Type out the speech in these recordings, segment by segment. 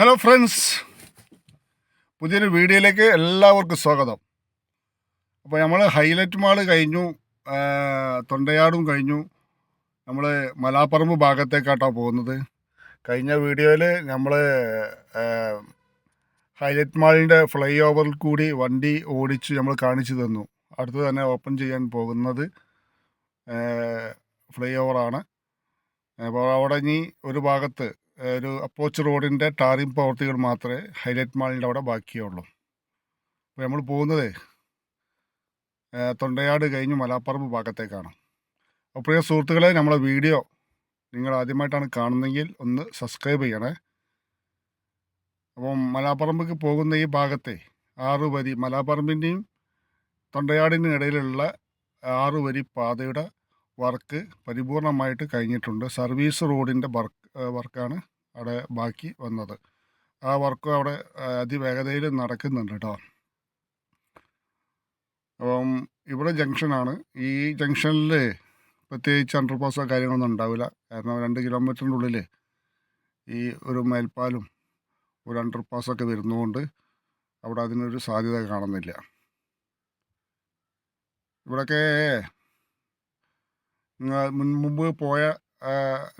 Hello friends പുതിയൊരു വീഡിയോയിലേക്ക് എല്ലാവർക്കും സ്വാഗതം. അപ്പോൾ നമ്മൾ ഹൈലൈറ്റ് മാൾ കഴിഞ്ഞു തൊണ്ടയാടും കഴിഞ്ഞു. നമ്മൾ മലാപ്പറമ്പ് ഭാഗത്തേക്കാട്ടോ പോകുന്നത്. കഴിഞ്ഞ വീഡിയോയിൽ നമ്മൾ ഹൈലൈറ്റ് മാളിന്റെ ഫ്ലൈ ഓവറിൽ കൂടി വണ്ടി ഓടിച്ച് നമ്മൾ കാണിച്ചു തന്നു. അടുത്ത് തന്നെ ഓപ്പൺ ചെയ്യാൻ പോകുന്നത് ഫ്ലൈ ഓവറാണ് അപ്പോൾ അവിടെ ഇനി ഒരു ഭാഗത്ത് ഒരു അപ്രോച്ച് റോഡിന്റെ ടാറിംഗ് പ്രവർത്തികൾ മാത്രമേ ഹൈലൈറ്റ് മാളിന്റെ അവിടെ ബാക്കിയുള്ളൂ. അപ്പോൾ നമ്മൾ പോകുന്നത് തൊണ്ടയാട് കഴിഞ്ഞ് മലാപ്പറമ്പ് ഭാഗത്തേക്കാണ്. അപ്പോൾ പ്രിയ സുഹൃത്തുക്കളെ നമ്മളെ വീഡിയോ നിങ്ങൾ ആദ്യമായിട്ടാണ് കാണുന്നതെങ്കിൽ ഒന്ന് സബ്സ്ക്രൈബ് ചെയ്യണേ. അപ്പം മലാപ്പറമ്പിക്ക് പോകുന്ന ഈ ഭാഗത്തെ ആറ് വരി മലാപ്പറമ്പിന്റെയും തൊണ്ടയാടിന്റെയും ഇടയിലുള്ള ആറ് വരി പാതയുടെ വർക്ക് പരിപൂർണമായിട്ട് കഴിഞ്ഞിട്ടുണ്ട്. സർവീസ് റോഡിന്റെ വർക്ക് വർക്കാണ് അവിടെ ബാക്കി വന്നത്. ആ വർക്കും അവിടെ അതിവേഗതയിൽ നടക്കുന്നുണ്ട് കേട്ടോ അപ്പം ഇവിടെ ജംഗ്ഷനാണ്. ഈ ജംഗ്ഷനിൽ പ്രത്യേകിച്ച് അണ്ടർപാസോ കാര്യങ്ങളൊന്നും ഉണ്ടാവില്ല. കാരണം രണ്ട് കിലോമീറ്ററിന്റെ ഉള്ളിൽ ഈ ഒരു മേൽപ്പാലും ഒരു അണ്ടർപാസൊക്കെ വരുന്നതുകൊണ്ട് അവിടെ അതിനൊരു സാധ്യത കാണുന്നില്ല. ഇവിടെയൊക്കെ മുൻപ് പോയ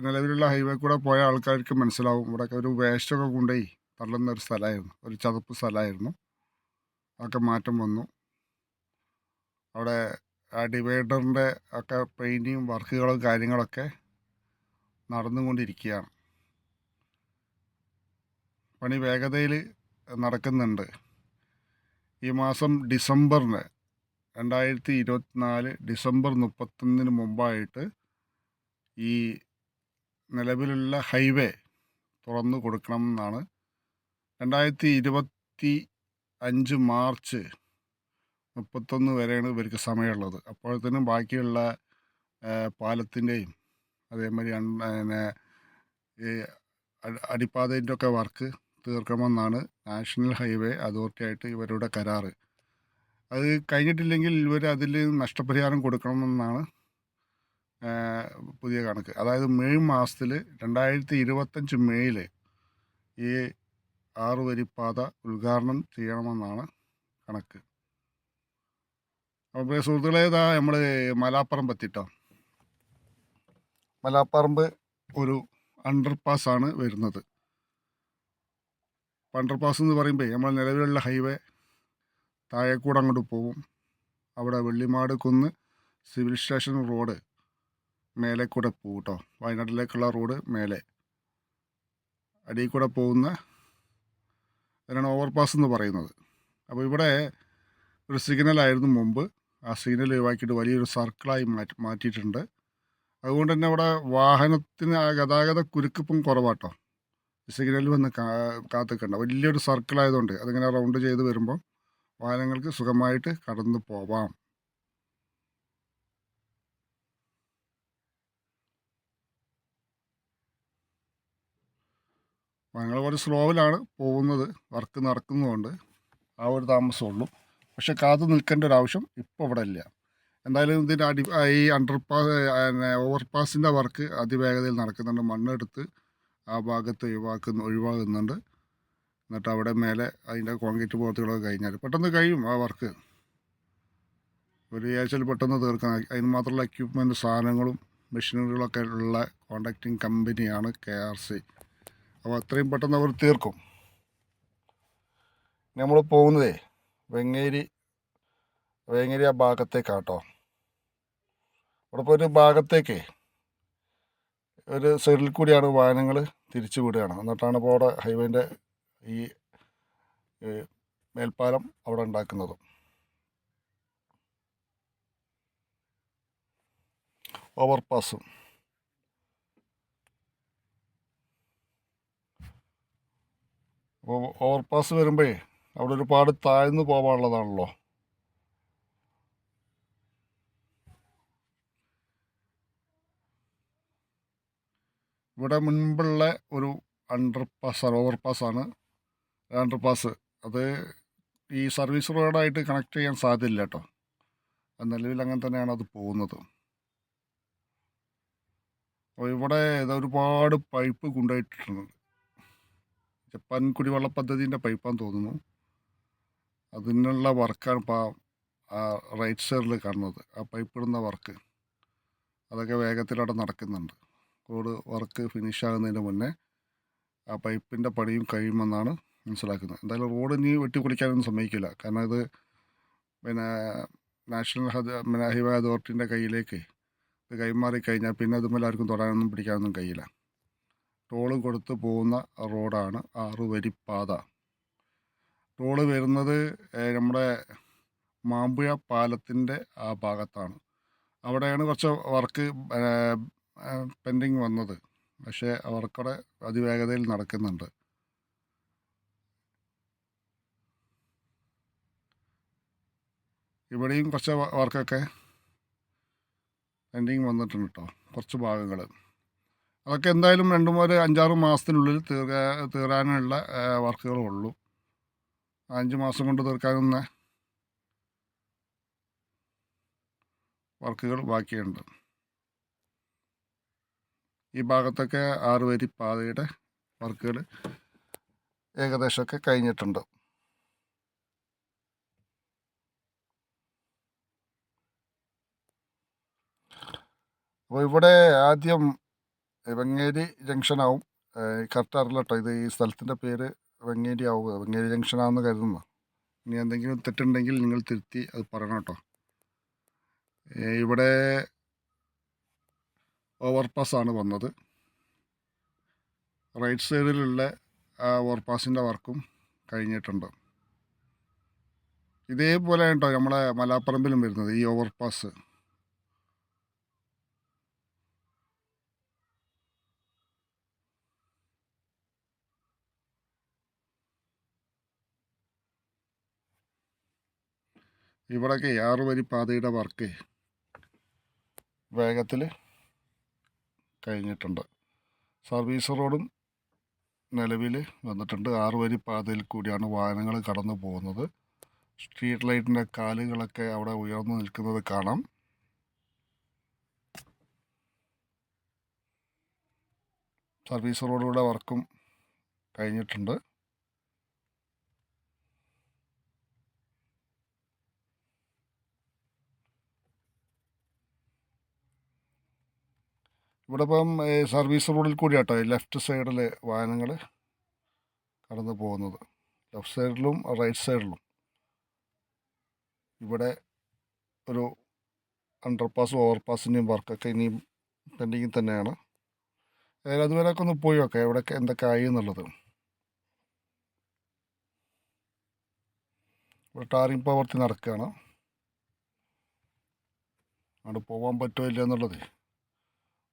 നിലവിലുള്ള ഹൈവേ കൂടെ പോയ ആൾക്കാർക്ക് മനസ്സിലാവും. ഇവിടെയൊക്കെ ഒരു വേസ്റ്റൊക്കെ കൊണ്ടുപോയി തള്ളുന്ന ഒരു സ്ഥലമായിരുന്നു. ഒരു ചതുപ്പ് സ്ഥലമായിരുന്നു. അതൊക്കെ മാറ്റം വന്നു. അവിടെ ആ ഡിവൈഡറിന്റെ ഒക്കെ പെയിന്റിങ് വർക്കുകളും കാര്യങ്ങളൊക്കെ നടന്നുകൊണ്ടിരിക്കുകയാണ്. പണി വേഗതയിൽ നടക്കുന്നുണ്ട്. ഈ മാസം ഡിസംബറിന് രണ്ടായിരത്തി ഇരുപത്തിനാല് ഡിസംബർ മുപ്പത്തൊന്നിന് മുമ്പായിട്ട് ഈ നിലവിലുള്ള ഹൈവേ തുറന്നു കൊടുക്കണം എന്നാണ് രണ്ടായിരത്തി ഇരുപത്തി അഞ്ച് മാർച്ച് മുപ്പത്തൊന്ന് വരെയാണ് ഇവർക്ക് സമയമുള്ളത്. അപ്പോഴത്തേനും ബാക്കിയുള്ള പാലത്തിന്റെയും അതേമാതിരി പിന്നെ ഈ അടി- അടിപ്പാതേന്റെ ഒക്കെ വർക്ക് തീർക്കണമെന്നാണ് നാഷണൽ ഹൈവേ അതോറിറ്റി ആയിട്ട് ഇവരുടെ കരാറ്. അത് കഴിഞ്ഞിട്ടില്ലെങ്കിൽ ഇവർ അതിൽ നഷ്ടപരിഹാരം കൊടുക്കണമെന്നാണ് പുതിയ കണക്ക്. അതായത് മെയ് മാസത്തിൽ രണ്ടായിരത്തി ഇരുപത്തഞ്ച് മെയ്യിൽ ഈ വരിപ്പാത ഉദ്ഘാടനം ചെയ്യണമെന്നാണ് കണക്ക്. അപ്പോൾ സുഹൃത്തുക്കളെ ഇതാ നമ്മൾ മലാപ്പറമ്പ് എത്തിട്ടോ. മലാപ്പറമ്പ് ഒരു അണ്ടർപാസ് ആണ് വരുന്നത് അണ്ടർപാസ് എന്ന് പറയുമ്പോൾ നമ്മൾ നിലവിലുള്ള ഹൈവേ താഴേക്കൂടെ അങ്ങോട്ട് പോകും. അവിടെ വെള്ളിമാട് കുന്ന് സിവിൽ സ്റ്റേഷൻ റോഡ് മേലെ കൂടെ പോകും കേട്ടോ വയനാട്ടിലേക്കുള്ള റോഡ് മേലെ. അടിയിൽ കൂടെ പോകുന്ന അതിനാണ് ഓവർപാസ് എന്ന് പറയുന്നത്. അപ്പോൾ ഇവിടെ ഒരു സിഗ്നലായിരുന്നു മുമ്പ്. ആ സിഗ്നൽ ഒഴിവാക്കിയിട്ട് വലിയൊരു സർക്കിളായി മാറ്റി മാറ്റിയിട്ടുണ്ട്. അതുകൊണ്ട് തന്നെ അവിടെ വാഹനത്തിന് ഗതാഗത കുരുക്കിപ്പം കുറവാട്ടോ. സിഗ്നൽ വന്ന് കാത്തിക്കണ്ട. വലിയൊരു സർക്കിളായതുകൊണ്ട് അതിങ്ങനെ റൗണ്ട് ചെയ്ത് വരുമ്പോൾ വാഹനങ്ങൾക്ക് സുഖമായിട്ട് കടന്നു പോവാം. ഞങ്ങൾ കുറച്ച് സ്ലോവിലാണ് പോകുന്നത്. വർക്ക് നടക്കുന്നതുകൊണ്ട് ആ ഒരു താമസമുള്ളൂ. പക്ഷെ കാത്തു നിൽക്കേണ്ട ഒരു ആവശ്യം ഇപ്പോൾ ഇവിടെ ഇല്ല. എന്തായാലും ഇതിന്റെ അടി ഈ അണ്ടർപാസ് ഓവർപാസിന്റെ വർക്ക് അതിവേഗതയിൽ നടക്കുന്നുണ്ട്. മണ്ണെടുത്ത് ആ ഭാഗത്ത് ഒഴിവാക്കുന്ന ഒഴിവാകുന്നുണ്ട്. എന്നിട്ട് അവിടെ മേലെ അതിന്റെ കോൺക്രീറ്റ് പ്രവർത്തികളൊക്കെ കഴിഞ്ഞാൽ പെട്ടെന്ന് കഴിയും ആ വർക്ക്. ഒരു ആഴ്ചയിൽ പെട്ടെന്ന് തീർക്കാൻ. അതിന് മാത്രമുള്ള എക്യുപ്മെന്റ് സാധനങ്ങളും മെഷീനറികളൊക്കെ ഉള്ള കോൺട്രാക്റ്റിംഗ് കമ്പനിയാണ് കെ ആർ സി. അപ്പോൾ അത്രയും പെട്ടെന്ന് അവർ തീർക്കും. നമ്മൾ പോകുന്നതേ വെങ്ങേരി വേങ്ങേരി ആ ഭാഗത്തേക്കാട്ടോ. അവിടെ ഇപ്പോൾ ഒരു ഭാഗത്തേക്ക് ഒരു സൈഡിൽ കൂടിയാണ് വാഹനങ്ങൾ തിരിച്ചു വിടുകയാണ്. എന്നിട്ടാണ് ഇപ്പോൾ അവിടെ ഹൈവേന്റെ ഈ മേൽപ്പാലം അവിടെ ഉണ്ടാക്കുന്നത്. ഓവർപാസും അപ്പോൾ ഓവർപാസ് വരുമ്പോഴേ അവിടെ ഒരുപാട് താഴ്ന്നു പോകാനുള്ളതാണല്ലോ ഇവിടെ മുൻപുള്ള ഒരു അണ്ടർ പാസ് ഓവർപാസ്സാണ് അണ്ടർ പാസ് അത് ഈ സർവീസ് റോഡായിട്ട് കണക്ട് ചെയ്യാൻ സാധ്യതയില്ല കേട്ടോ നിലവിൽ അങ്ങനെ തന്നെയാണ് അത് പോകുന്നത്. അപ്പോൾ ഇവിടെ ഒരുപാട് പൈപ്പ് കൊണ്ടുപോയിട്ടുണ്ട്. ജപ്പാൻ കുടിവെള്ള പദ്ധതിന്റെ പൈപ്പാന്ന് തോന്നുന്നു. അതിനുള്ള വർക്കാണ് ഇപ്പോൾ ആ റൈറ്റ് സൈഡിൽ കാണുന്നത്. ആ പൈപ്പ് ഇടുന്ന വർക്ക്. അതൊക്കെ വേഗത്തിലവിടെ നടക്കുന്നുണ്ട്. റോഡ് വർക്ക് ഫിനിഷ് ആകുന്നതിന് മുന്നേ ആ പൈപ്പിന്റെ പണിയും കഴിയുമെന്നാണ് മനസ്സിലാക്കുന്നത്. എന്തായാലും റോഡ് ഇനി വെട്ടിക്കുടിക്കാനൊന്നും സമ്മതിക്കില്ല. കാരണം ഇത് പിന്നെ നാഷണൽ ഹൈവേ അതോറിറ്റീന്റെ കയ്യിലേക്ക് ഇത് കൈമാറി കഴിഞ്ഞാൽ പിന്നെ അതുമല്ല ആർക്കും തൊടാനൊന്നും പിടിക്കാനൊന്നും കഴിയില്ല. ടോൾ കൊടുത്ത് പോകുന്ന റോഡാണ് ആറ് വരി പാത ടോൾ വരുന്നത് നമ്മുടെ മാമ്പുഴ പാലത്തിന്റെ ആ ഭാഗത്താണ്. അവിടെയാണ് കുറച്ച് വർക്ക് പെൻഡിങ് വന്നത്. പക്ഷേ അവർക്കവിടെ അതിവേഗതയിൽ നടക്കുന്നുണ്ട്. ഇവിടെയും കുറച്ച് വർക്കൊക്കെ പെൻഡിങ് വന്നിട്ടുണ്ട് കേട്ടോ കുറച്ച് ഭാഗങ്ങൾ അതൊക്കെ എന്തായാലും രണ്ട് ഒരു അഞ്ചാറ് മാസത്തിനുള്ളിൽ തീർക്കാ തീരാനുള്ള വർക്കുകളേ ഉള്ളൂ അഞ്ച് മാസം കൊണ്ട് തീർക്കാവുന്ന വർക്കുകൾ ബാക്കിയുണ്ട്. ഈ ഭാഗത്തൊക്കെ ആറ് വരി പാതയുടെ വർക്കുകൾ ഏകദേശമൊക്കെ കഴിഞ്ഞിട്ടുണ്ട്. അപ്പോൾ ഇവിടെ ആദ്യം വെങ്ങേരി ജംഗ്ഷനാവും. കറക്റ്റ് അറിയില്ല കേട്ടോ ഇത് ഈ സ്ഥലത്തിന്റെ പേര് വെങ്ങേരി ആവുക വെങ്ങേരി ജംഗ്ഷനാണെന്ന് കരുതുന്നു. ഇനി എന്തെങ്കിലും തെറ്റുണ്ടെങ്കിൽ നിങ്ങൾ തിരുത്തി അത് പറയണം കേട്ടോ. ഇവിടെ ഓവർപാസ്സാണ് വന്നത്. റൈറ്റ് സൈഡിലുള്ള ആ ഓവർപാസിന്റെ വർക്കും കഴിഞ്ഞിട്ടുണ്ട്. ഇതേപോലെ കേട്ടോ നമ്മളെ മലാപ്പറമ്പിലും വരുന്നത് ഈ ഓവർപാസ്. ഇവിടെയൊക്കെ ആറ് വരി പാതയുടെ വർക്ക് വേഗത്തിൽ കഴിഞ്ഞിട്ടുണ്ട്. സർവീസ് റോഡും നിലവിൽ വന്നിട്ടുണ്ട്. ആറ് വരി പാതയിൽ കൂടിയാണ് വാഹനങ്ങൾ കടന്നു പോകുന്നത്. സ്ട്രീറ്റ് ലൈറ്റിന്റെ കാലുകളൊക്കെ അവിടെ ഉയർന്നു നിൽക്കുന്നത് കാണാം. സർവീസ് റോഡിലൂടെ വർക്കും കഴിഞ്ഞിട്ടുണ്ട്. ഇവിടെ ഇപ്പം സർവീസ് റോഡിൽ കൂടി കേട്ടോ ലെഫ്റ്റ് സൈഡിൽ വാഹനങ്ങൾ കടന്നു പോകുന്നത്. ലെഫ്റ്റ് സൈഡിലും റൈറ്റ് സൈഡിലും ഇവിടെ ഒരു അണ്ടർപാസും ഓവർപാസിന്റെയും വർക്കൊക്കെ ഇനിയും പെൻഡിങ്ങിൽ തന്നെയാണ്. ഏതായാലും അതുവരെയൊക്കെ ഒന്ന് പോയി നോക്കാം എവിടെയൊക്കെ എന്തൊക്കെ ആയി എന്നുള്ളത്. ഇവിടെ ടാറിങ് പ്രവർത്തി നടക്കുകയാണ്. അവിടെ പോകാൻ പറ്റുമോ ഇല്ല എന്നുള്ളത്.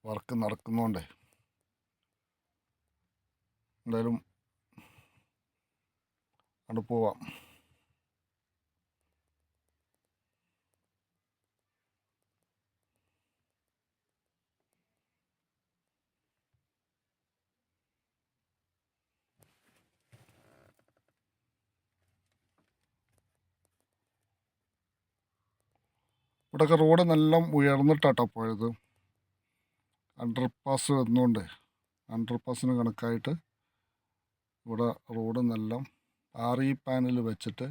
വർക്ക് നടക്കുന്നതുകൊണ്ട് എന്തായാലും അവിടെ പോവാം. ഇവിടെയൊക്കെ റോഡ് നല്ല ഉയർന്നിട്ടാട്ടോ പോയത്. അണ്ടർപാസ് വന്നുകൊണ്ട് അണ്ടർപാസിന് കണക്കായിട്ട് ഇവിടെ റോഡ് നല്ല ആർ ഇ പാനൽ വെച്ചിട്ട്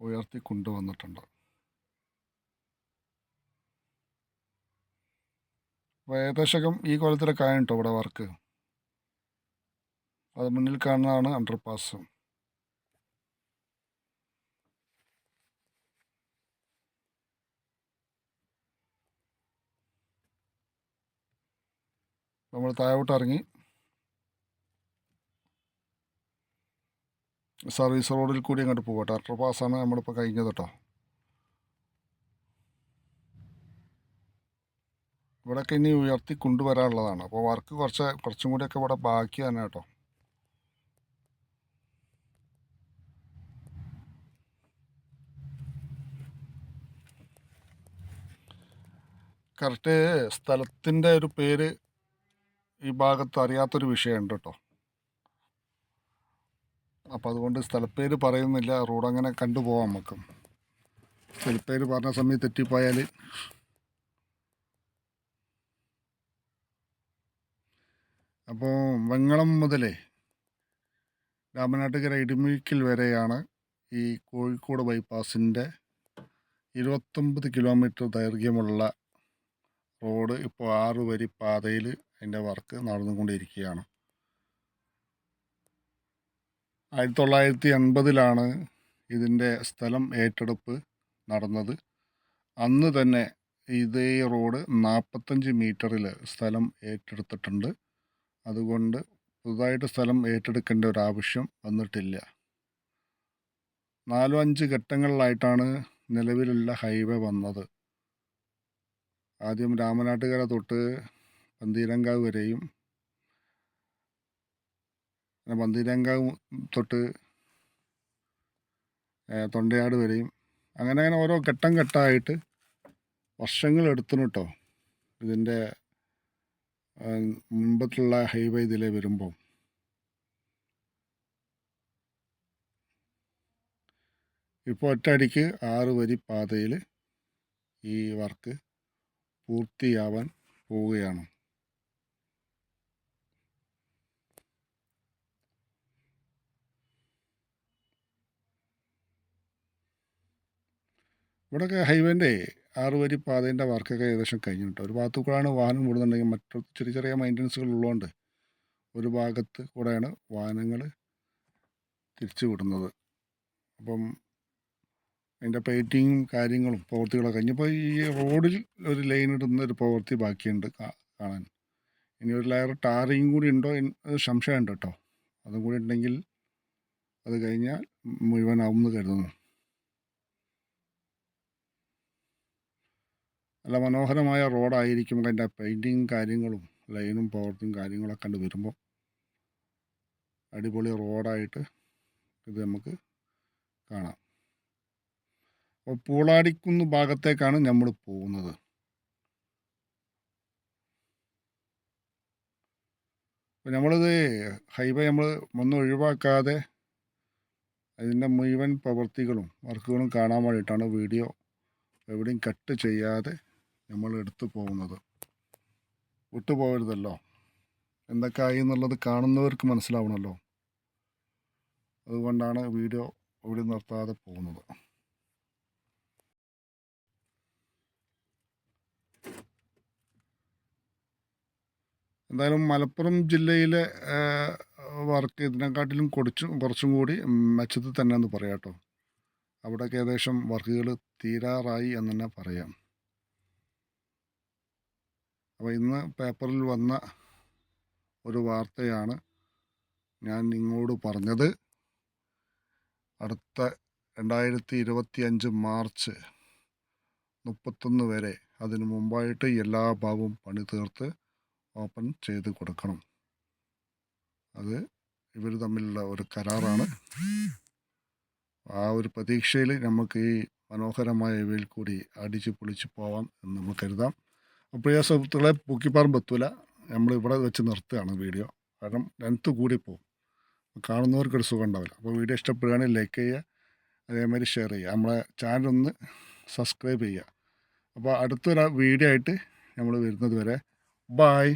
ഉയർത്തി കൊണ്ടുവന്നിട്ടുണ്ട്. ഏകദേശം ഈ കൊല്ലത്തിലൊക്കെ ആയിട്ടോ ഇവിടെ വർക്ക് അത് മുന്നിൽ കാണുന്നതാണ് അണ്ടർപാസ് നമ്മൾ താഴോട്ട് ഇറങ്ങി. സർവീസ് റോഡിൽ കൂടി അങ്ങോട്ട് പോകട്ടെ ടാക്ടർ പാസ്സാണ് നമ്മളിപ്പോൾ കഴിഞ്ഞത് കേട്ടോ. ഇവിടെയൊക്കെ ഇനി ഉയർത്തി കൊണ്ടുവരാനുള്ളതാണ്. അപ്പോൾ വർക്ക് കുറച്ച് കുറച്ചും കൂടിയൊക്കെ ഇവിടെ ബാക്കി തന്നെ കേട്ടോ. കറക്റ്റ് സ്ഥലത്തിന്റെ ഒരു പേര് ഈ ഭാഗത്ത് അറിയാത്തൊരു വിഷയമുണ്ട് കേട്ടോ അപ്പം അതുകൊണ്ട് സ്ഥലപ്പേര് പറയുന്നില്ല. റോഡ് അങ്ങനെ കണ്ടുപോകാം നമുക്ക്. സ്ഥലപ്പേര് പറഞ്ഞ സമയത്ത് തെറ്റിപ്പോയാൽ അപ്പോൾ വെങ്ങളം മുതലേ രാമനാട്ടുകര ഇടിമുഴിക്കൽ വരെയാണ് ഈ കോഴിക്കോട് ബൈപ്പാസിന്റെ ഇരുപത്തൊമ്പത് കിലോമീറ്റർ ദൈർഘ്യമുള്ള റോഡ് ഇപ്പോൾ ആറ് വരി പാതയിൽ അതിന്റെ വർക്ക് നടന്നുകൊണ്ടിരിക്കുകയാണ്. ആയിരത്തി തൊള്ളായിരത്തി എൺപതിലാണ് ഇതിന്റെ സ്ഥലം ഏറ്റെടുപ്പ് നടന്നത്. അന്ന് തന്നെ ഇതേ റോഡ് നാൽപ്പത്തഞ്ച് മീറ്ററിൽ സ്ഥലം ഏറ്റെടുത്തിട്ടുണ്ട്. അതുകൊണ്ട് പുതുതായിട്ട് സ്ഥലം ഏറ്റെടുക്കേണ്ട ഒരു ആവശ്യം വന്നിട്ടില്ല. നാലോ അഞ്ച് ഘട്ടങ്ങളിലായിട്ടാണ് നിലവിലുള്ള ഹൈവേ വന്നത്. ആദ്യം രാമനാട്ടുകര തൊട്ട് പന്തീരങ്കാവ് വരെയും പന്തീരങ്കാവ് തൊട്ട് തൊണ്ടയാട് വരെയും അങ്ങനെ അങ്ങനെ ഓരോ ഘട്ടം ഘട്ടമായിട്ട് വർഷങ്ങൾ എടുത്തു കേട്ടോ ഇതിന്റെ മുൻപത്തുള്ള ഹൈവേ ഇതിലെ വരുമ്പോൾ ഇപ്പോൾ ഒറ്റയടിക്ക് ആറ് വരി പാതയിൽ ഈ വർക്ക് പൂർത്തിയാവാൻ പോവുകയാണ്. ഇവിടെയൊക്കെ ഹൈവേന്റെ ആറ് വരി പാതേന്റെ വർക്കൊക്കെ ഏകദേശം കഴിഞ്ഞു കേട്ടോ. ഒരു ഭാഗത്തു കൂടെയാണ് വാഹനം കൂടുന്നുണ്ടെങ്കിൽ മറ്റു ചെറിയ ചെറിയ മെയിന്റനൻസുകൾ ഉള്ളതുകൊണ്ട് ഒരു ഭാഗത്ത് കൂടെയാണ് വാഹനങ്ങൾ തിരിച്ചു വിടുന്നത്. അപ്പം അതിന്റെ പെയിന്റിങ്ങും കാര്യങ്ങളും പ്രവൃത്തികളൊക്കെ കഴിഞ്ഞപ്പോൾ ഈ റോഡിൽ ഒരു ലൈൻ ഇടുന്ന ഒരു പ്രവൃത്തി ബാക്കിയുണ്ട് കാണാൻ. ഇനി ഒരു ലെയർ ടാറിങ് കൂടി ഉണ്ടോ ഒരു സംശയമുണ്ട് കേട്ടോ. അതും കൂടി ഉണ്ടെങ്കിൽ അത് കഴിഞ്ഞാൽ മുഴുവനാവും എന്ന് കരുതുന്നു. നല്ല മനോഹരമായ റോഡായിരിക്കും അതിന്റെ പെയിന്റിങ് കാര്യങ്ങളും ലൈനും പവർത്തും കാര്യങ്ങളൊക്കെ കണ്ട് വരുമ്പോൾ അടിപൊളി റോഡായിട്ട് ഇത് നമുക്ക് കാണാം. അപ്പോൾ പൂളാടിക്കുന്ന ഭാഗത്തേക്കാണ് നമ്മൾ പോകുന്നത്. അപ്പോൾ നമ്മളിത് ഹൈവേ നമ്മൾ ഒന്നും ഒഴിവാക്കാതെ അതിന്റെ മുഴുവൻ പ്രവൃത്തികളും വർക്കുകളും കാണാൻ വേണ്ടിയിട്ടാണ് വീഡിയോ എവിടെയും കട്ട് ചെയ്യാതെ നമ്മൾ എടുത്തു പോകുന്നത്. വിട്ടുപോകരുതല്ലോ. എന്തൊക്കെ ആയി എന്നുള്ളത് കാണുന്നവർക്ക് മനസ്സിലാവണമല്ലോ അതുകൊണ്ടാണ് വീഡിയോ ഇവിടെ നിർത്താതെ പോകുന്നത്. എന്തായാലും മലപ്പുറം ജില്ലയിലെ വർക്ക് ഇതിനെക്കാട്ടിലും കുറച്ചും കുറച്ചും കൂടി മെച്ചത്തിൽ തന്നെ എന്ന് പറയാം കേട്ടോ. അവിടെയൊക്കെ ഏകദേശം വർക്കുകൾ തീരാറായി എന്ന് തന്നെ പറയാം. അപ്പോൾ ഇന്ന് പേപ്പറിൽ വന്ന ഒരു വാർത്തയാണ് ഞാൻ നിങ്ങളോട് പറഞ്ഞത്. അടുത്ത രണ്ടായിരത്തി ഇരുപത്തി അഞ്ച് മാർച്ച് മുപ്പത്തൊന്ന് വരെ അതിനു മുമ്പായിട്ട് എല്ലാ ഭാഗവും പണി തീർത്ത് ഓപ്പൺ ചെയ്ത് കൊടുക്കണം. അത് ഇവർ തമ്മിലുള്ള ഒരു കരാറാണ്. ആ ഒരു പ്രതീക്ഷയിൽ നമുക്ക് ഈ മനോഹരമായ ഇവയിൽ കൂടി അടിച്ച് പൊളിച്ച് പോവാം എന്ന് നമുക്ക് കരുതാം. പ്രിയ സുഹൃത്തുക്കളെ പൂക്കിപ്പാറം എത്തൂല നമ്മൾ ഇവിടെ വെച്ച് നിർത്തുകയാണ് വീഡിയോ. കാരണം ലെങ്ത്ത് കൂടിപ്പോവും കാണുന്നവർക്കൊരു സുഖം ഉണ്ടാവില്ല. അപ്പോൾ വീഡിയോ ഇഷ്ടപ്പെടുകയാണെങ്കിൽ ലൈക്ക് ചെയ്യുക. അതേമാതിരി ഷെയർ ചെയ്യുക. നമ്മളെ ചാനൽ ഒന്ന് സബ്സ്ക്രൈബ് ചെയ്യുക. അപ്പോൾ അടുത്തൊരു വീഡിയോ ആയിട്ട് നമ്മൾ വരുന്നത് വരെ. ബായ്